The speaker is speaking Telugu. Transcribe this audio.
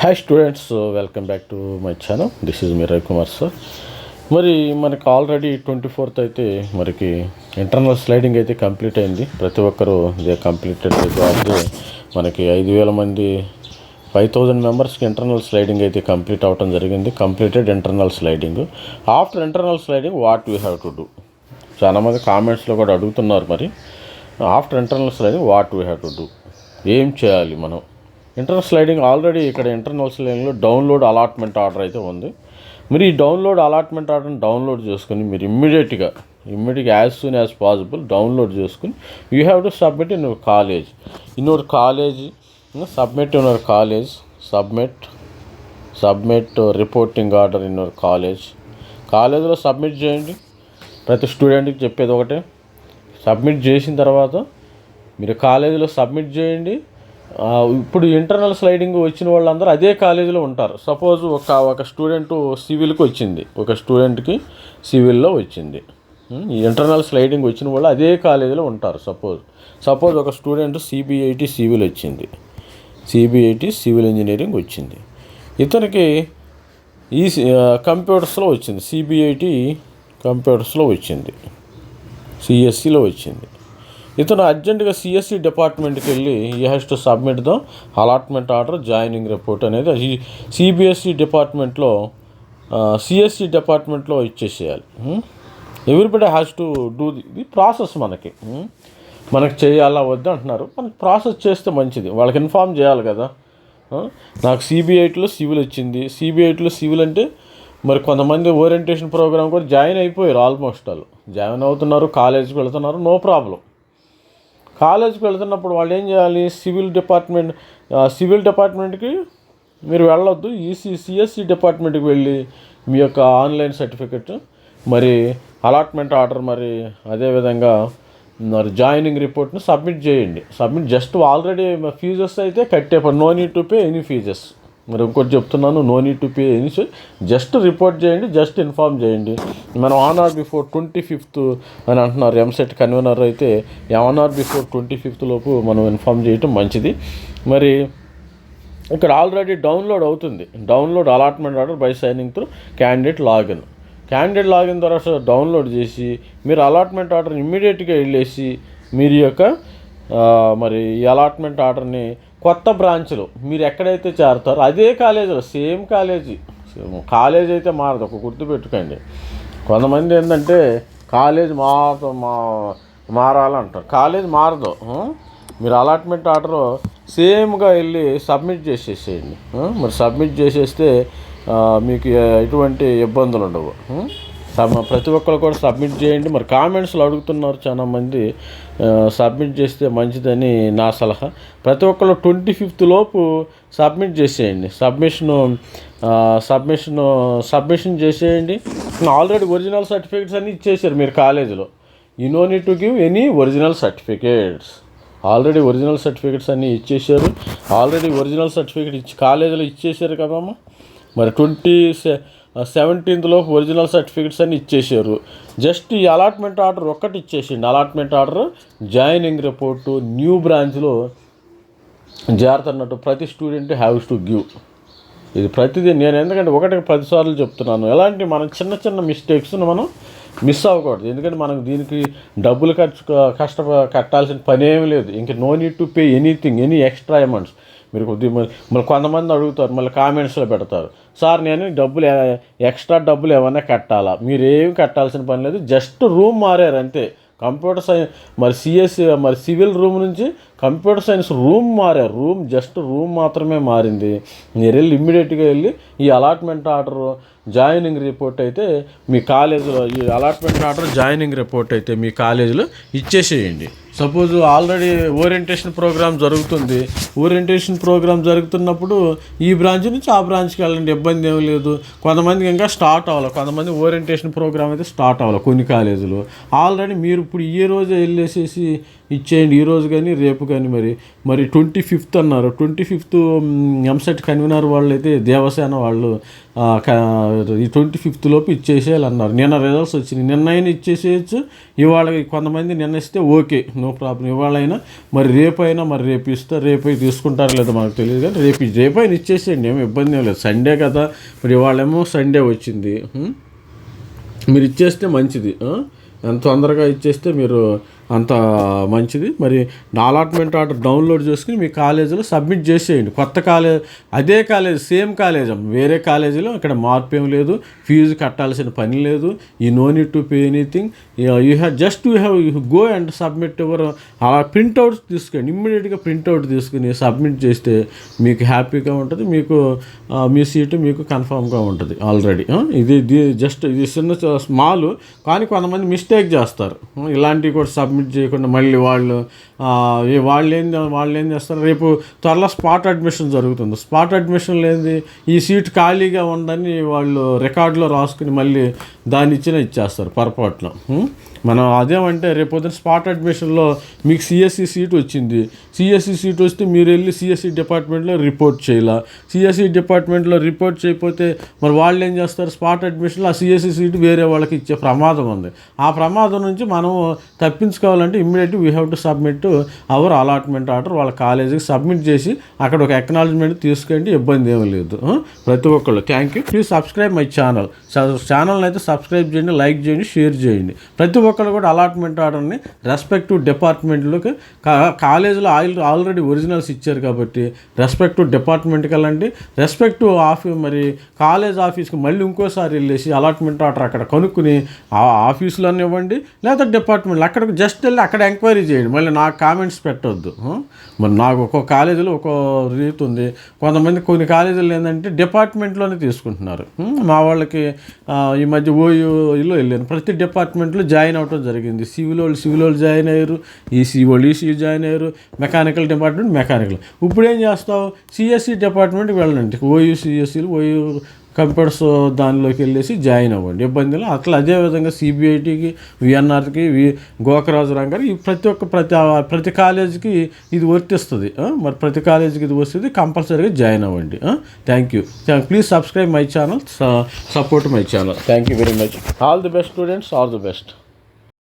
Hi students welcome back to my channel this is me Ravikumar sir మరి మనకి ఆల్రెడీ ట్వంటీ ఫోర్త్ అయితే మనకి ఇంటర్నల్ స్లైడింగ్ అయితే కంప్లీట్ అయింది. ప్రతి ఒక్కరూ ఇదే కంప్లీటెడ్ అయితే మనకి ఐదు వేల మంది ఫైవ్ థౌజండ్ మెంబర్స్కి ఇంటర్నల్ స్లైడింగ్ అయితే కంప్లీట్ అవ్వడం జరిగింది. Completed internal sliding after internal sliding what we have to do చాలామంది కామెంట్స్లో కూడా అడుగుతున్నారు మరి. After internal sliding what we have to do ఏం చేయాలి మనం? ఇంటర్నల్ స్లైడింగ్ ఆల్రెడీ ఇక్కడ ఇంటర్నల్ స్లైడింగ్లో డౌన్లోడ్ అలాట్మెంట్ ఆర్డర్ అయితే ఉంది. మీరు ఈ డౌన్లోడ్ అలాట్మెంట్ ఆర్డర్ని డౌన్లోడ్ చేసుకుని మీరు ఇమ్మీడియట్గా ఇమ్మీడియట్గా as soon as possible download చేసుకుని you have to submit in your college. In your college submit in your college submit submit reporting order in your college. కాలేజీలో సబ్మిట్ చేయండి. ప్రతి స్టూడెంట్కి చెప్పేది ఒకటే. సబ్మిట్ చేసిన తర్వాత మీరు కాలేజీలో సబ్మిట్ చేయండి. ఇప్పుడు ఇంటర్నల్ స్లైడింగ్ వచ్చిన వాళ్ళందరూ అదే కాలేజీలో ఉంటారు. సపోజ్ ఒక ఒక స్టూడెంట్ సివిల్కి వచ్చింది. ఒక స్టూడెంట్కి సివిల్లో వచ్చింది. ఇంటర్నల్ స్లైడింగ్ వచ్చిన వాళ్ళు అదే కాలేజీలో ఉంటారు సపోజ్ సపోజ్ ఒక స్టూడెంట్ సిబిఐటి సివిల్ వచ్చింది. సిబిఐటి సివిల్ ఇంజనీరింగ్ వచ్చింది. ఇతనికి ఈ కంప్యూటర్స్లో వచ్చింది. సిబిఐటి కంప్యూటర్స్లో వచ్చింది. సిఎస్సిలో వచ్చింది. ఇతను అర్జెంటుగా సిఎస్సి డిపార్ట్మెంట్కి వెళ్ళి ఈ has to submit the allotment order joining report అనేది ఈ సిబిఎస్సి డిపార్ట్మెంట్లో సిఎస్సి డిపార్ట్మెంట్లో ఇచ్చేసేయాలి. Everybody has to do the process మనకి. మనకి చేయాలా వద్దు అంటున్నారు. మనకి ప్రాసెస్ చేస్తే మంచిది. వాళ్ళకి ఇన్ఫామ్ చేయాలి కదా. నాకు సిబిఐట్లో సివిల్ వచ్చింది. సిబిఐట్లో సివిల్ అంటే మరి కొంతమంది ఓరియంటేషన్ ప్రోగ్రామ్ కూడా జాయిన్ అయిపోయారు ఆల్మోస్ట్ వాళ్ళు జాయిన్ అవుతున్నారు కాలేజీకి వెళ్తున్నారు నో ప్రాబ్లం. కాలేజీకి వెళ్తున్నప్పుడు వాళ్ళు ఏం చేయాలి? సివిల్ డిపార్ట్మెంట్ సివిల్ డిపార్ట్మెంట్కి మీరు వెళ్ళొద్దు. ఈసీ సిఎస్సి డిపార్ట్మెంట్కి వెళ్ళి మీ యొక్క ఆన్లైన్ సర్టిఫికెట్ మరి అలాట్మెంట్ ఆర్డర్ మరి అదేవిధంగా మరి జాయినింగ్ రిపోర్ట్ని సబ్మిట్ చేయండి. సబ్మిట్ జస్ట్ ఆల్రెడీ ఫీజెస్ అయితే కట్టే no need to pay any fees. మరి ఇంకోటి చెప్తున్నాను no need to pay any just report చేయండి జస్ట్ ఇన్ఫామ్ చేయండి. మనం on or before twenty fifth అని అంటున్నారు ఎంసెట్ కన్వీనర్ అయితే on or before twenty fifth లోపు మనం ఇన్ఫామ్ చేయటం మంచిది. మరి ఇక్కడ ఆల్రెడీ డౌన్లోడ్ అవుతుంది. Download allotment order by signing through candidate login candidate login తర్వాత డౌన్లోడ్ చేసి మీరు అలాట్మెంట్ ఆర్డర్ ఇమ్మీడియట్గా వెళ్ళేసి మీరు యొక్క మరి ఈ అలాట్మెంట్ ఆర్డర్ని కొత్త బ్రాంచ్లో మీరు ఎక్కడైతే చేరతారో అదే కాలేజీలో సేమ్ కాలేజీ. కాలేజ్ అయితే మారదు ఒక గుర్తు పెట్టుకోండి. కొంతమంది ఏంటంటే కాలేజ్ మార మా మారాలంటారు. కాలేజ్ మారదు మీరు అలాట్మెంట్ ఆర్డర్ సేమ్గా వెళ్ళి సబ్మిట్ చేసేసేయండి. మరి సబ్మిట్ చేసేస్తే మీకు ఎటువంటి ఇబ్బందులు ఉండవు ప్రతి ఒక్కరు కూడా సబ్మిట్ చేయండి. మరి కామెంట్స్లో అడుగుతున్నారు చాలా మంది సబ్మిట్ చేస్తే మంచిదని నా సలహా. ప్రతి ఒక్కరు ట్వంటీ ఫిఫ్త్ లోపు సబ్మిట్ చేసేయండి. సబ్మిషన్ సబ్మిషన్ సబ్మిషన్ చేసేయండి. ఆల్రెడీ ఒరిజినల్ సర్టిఫికేట్స్ అన్నీ ఇచ్చేసారు మీరు కాలేజీలో. You no need to give any original certificates already original certificates అన్నీ ఇచ్చేసారు ఆల్రెడీ ఒరిజినల్ సర్టిఫికేట్ ఇచ్చి కాలేజీలో ఇచ్చేసారు కదమ్మా. మరి ట్వంటీ సెవెంటీన్త్లో ఒరిజినల్ సర్టిఫికేట్స్ అని ఇచ్చేసారు జస్ట్ ఈ అలాట్మెంట్ ఆర్డర్ ఒక్కటి ఇచ్చేసిండు. Allotment order joining report new బ్రాంచ్లో జారుతున్నట్టు ప్రతి స్టూడెంట్ హ్యావ్స్ టు గివ్ ఇది ప్రతిదీ నేను ఎందుకంటే ఒకటికి పదిసార్లు చెప్తున్నాను. ఎలాంటి మన చిన్న చిన్న మిస్టేక్స్ను మనం మిస్ అవ్వకూడదు. ఎందుకంటే మనం దీనికి డబ్బులు ఖర్చు కష్ట కట్టాల్సిన పని ఏమీ లేదు. ఇంక no need to pay anything any extra amounts. మీరు కొద్ది మళ్ళీ కొంతమంది అడుగుతారు మళ్ళీ కామెంట్స్లో పెడతారు. సార్ నేను డబ్బులు ఎక్స్ట్రా డబ్బులు ఏమైనా కట్టాలా? మీరు ఏమి కట్టాల్సిన పని లేదు. జస్ట్ రూమ్ మారారు అంతే. కంప్యూటర్ సైన్స్ మరి సిఎస్ మరి సివిల్ రూమ్ నుంచి కంప్యూటర్ సైన్స్ రూమ్ మారారు రూమ్ జస్ట్ రూమ్ మాత్రమే మారింది. మీరు వెళ్ళి ఇమ్మీడియట్గా వెళ్ళి ఈ అలాట్మెంట్ ఆర్డర్ జాయినింగ్ రిపోర్ట్ అయితే మీ కాలేజీలో ఈ అలాట్మెంట్ ఆర్డర్ జాయినింగ్ రిపోర్ట్ అయితే మీ కాలేజీలో ఇచ్చేసేయండి. సపోజ్ ఆల్రెడీ ఓరియంటేషన్ ప్రోగ్రామ్ జరుగుతుంది. ఓరియంటేషన్ ప్రోగ్రామ్ జరుగుతున్నప్పుడు ఈ బ్రాంచ్ నుంచి ఆ బ్రాంచ్కి వెళ్ళండి. ఇబ్బంది ఏమి లేదు. కొంతమందికి ఇంకా స్టార్ట్ అవ్వాలి. కొంతమంది ఓరియంటేషన్ ప్రోగ్రామ్ అయితే స్టార్ట్ అవ్వాలి కొన్ని కాలేజీలు. ఆల్రెడీ మీరు ఇప్పుడు ఈ రోజే వెళ్ళేసేసి ఇచ్చేయండి. ఈ రోజు కానీ రేపు కానీ మరి మరి ట్వంటీ ఫిఫ్త్ అన్నారు. ట్వంటీ ఫిఫ్త్ ఎంసెట్ కన్వీనర్ వాళ్ళు అయితే దేవసేన వాళ్ళు ఈ ట్వంటీ ఫిఫ్త్ లోపు ఇచ్చేసేయాలి అన్నారు నిన్న రిజల్ట్స్ వచ్చినాయి. నిన్న అయినా ఇచ్చేసేయచ్చు. ఇవాళ కొంతమంది నిన్న ఇస్తే ఓకే నో ప్రాబ్లం. ఇవాళ అయినా మరి రేపైనా మరి రేపు ఇస్తే రేపు తీసుకుంటారు తీసుకుంటారో లేదో మనకు తెలియదు కానీ రేపు రేపు అయినా ఇచ్చేసేయండి ఏమి ఇబ్బంది ఏం లేదు. సండే కదా. మరి ఇవాళేమో సండే వచ్చింది. మీరు ఇచ్చేస్తే మంచిది. ఎంత తొందరగా ఇచ్చేస్తే మీరు అంత మంచిది. మరి నా అలాట్మెంట్ ఆర్డర్ డౌన్లోడ్ చేసుకుని మీ కాలేజీలో సబ్మిట్ చేసేయండి. కొత్త కాలేజ్ అదే కాలేజ్ సేమ్ కాలేజ్. వేరే కాలేజీలో ఇక్కడ మార్పు ఏం లేదు. ఫీజు కట్టాల్సిన పని లేదు. ఈ no need to pay anything. You have just you have you go and submit your అలా ప్రింట్అవుట్ తీసుకోండి ఇమ్మీడియట్గా ప్రింట్అవుట్ తీసుకుని సబ్మిట్ చేస్తే మీకు హ్యాపీగా ఉంటుంది. మీకు మీ సీటు మీకు కన్ఫామ్గా ఉంటుంది ఆల్రెడీ. ఇది ఇది జస్ట్ ఇది చిన్న స్మాల్. కానీ కొంతమంది మిస్టేక్ చేస్తారు. ఇలాంటివి కూడా సబ్మిట్ చేయకుండా మళ్ళీ వాళ్ళు వాళ్ళు ఏం వాళ్ళు ఏం చేస్తారు? రేపు త్వరలో స్పాట్ అడ్మిషన్ జరుగుతుంది. స్పాట్ అడ్మిషన్ లేని ఈ సీట్ ఖాళీగా ఉందని వాళ్ళు రికార్డులో రాసుకుని మళ్ళీ దాన్ని ఇచ్చిన ఇచ్చేస్తారు పొరపాటున. మనం అదేమంటే రేపొద్దున స్పాట్ అడ్మిషన్లో మీకు సిఎస్సి సీట్ వచ్చింది. సిఎస్సి సీట్ వస్తే మీరు వెళ్ళి సిఎస్సి డిపార్ట్మెంట్లో రిపోర్ట్ చేయాల. సిఎస్సి డిపార్ట్మెంట్లో రిపోర్ట్ చేయకపోతే మరి వాళ్ళు ఏం చేస్తారు? స్పాట్ అడ్మిషన్లో ఆ సిఎస్సి సీట్ వేరే వాళ్ళకి ఇచ్చే ప్రమాదం ఉంది. ఆ ప్రమాదం నుంచి మనం తప్పించుకోవాలంటే immediate we have to submit our allotment order వాళ్ళ కాలేజీకి సబ్మిట్ చేసి అక్కడ ఒక ఎక్నాలజ్మెంట్ తీసుకోండి ఇబ్బంది ఏమీ లేదు. ప్రతి ఒక్కళ్ళు. Thank you please subscribe my channel ఛానల్ని అయితే సబ్స్క్రైబ్ చేయండి లైక్ చేయండి షేర్ చేయండి. ప్రతి ఒక్క ఒక్కరు కూడా అలాట్మెంట్ ఆర్డర్ని రెస్పెక్టివ్ డిపార్ట్మెంట్లోకి కాలేజీలో ఆయిల్ ఆల్రెడీ ఒరిజినల్స్ ఇచ్చారు కాబట్టి రెస్పెక్టివ్ డిపార్ట్మెంట్కి వెళ్ళండి. రెస్పెక్టివ్ ఆఫీ మరి కాలేజ్ ఆఫీస్కి మళ్ళీ ఇంకోసారి వెళ్ళేసి అలాట్మెంట్ ఆర్డర్ అక్కడ కనుక్కుని ఆ ఆఫీసులోనే ఇవ్వండి. లేదా డిపార్ట్మెంట్ అక్కడికి జస్ట్ వెళ్ళి అక్కడ ఎంక్వైరీ చేయండి. మళ్ళీ నాకు కామెంట్స్ పెట్టొద్దు. మరి నాకు ఒక్కో కాలేజీలో ఒక్కో రీతి ఉంది. కొంతమంది కొన్ని కాలేజీలు ఏంటంటే డిపార్ట్మెంట్లోనే తీసుకుంటున్నారు. మా వాళ్ళకి ఈ మధ్య ఓయూలో వెళ్ళాను. ప్రతి డిపార్ట్మెంట్లో జాయిన్ అవటం జరిగింది. సివిల్ వాళ్ళు సివిల్ వాళ్ళు జాయిన్ అయ్యారు. ఈసీ వాళ్ళు ఈసీ జాయిన్ అయ్యారు. Mechanical department mechanical. ఇప్పుడు ఏం చేస్తావు? సిఎస్సి డిపార్ట్మెంట్కి వెళ్ళండి. ఓయూ సిఎస్సీలు ఓయూ కంప్యూటర్స్ దానిలోకి వెళ్ళేసి జాయిన్ అవ్వండి. ఇబ్బందులు అట్లా అదే విధంగా సిబిఐటికి విఎన్ఆర్కి వి గోకరాజు రంగారు ఈ ప్రతి ఒక్క ప్రతి ప్రతి కాలేజీకి ఇది వర్తిస్తుంది. మరి ప్రతి కాలేజీకి ఇది వస్తుంది కంపల్సరీగా జాయిన్ అవ్వండి. Thank you. Please subscribe my channel. Support my channel. Thank you very much. All the best students. All the best.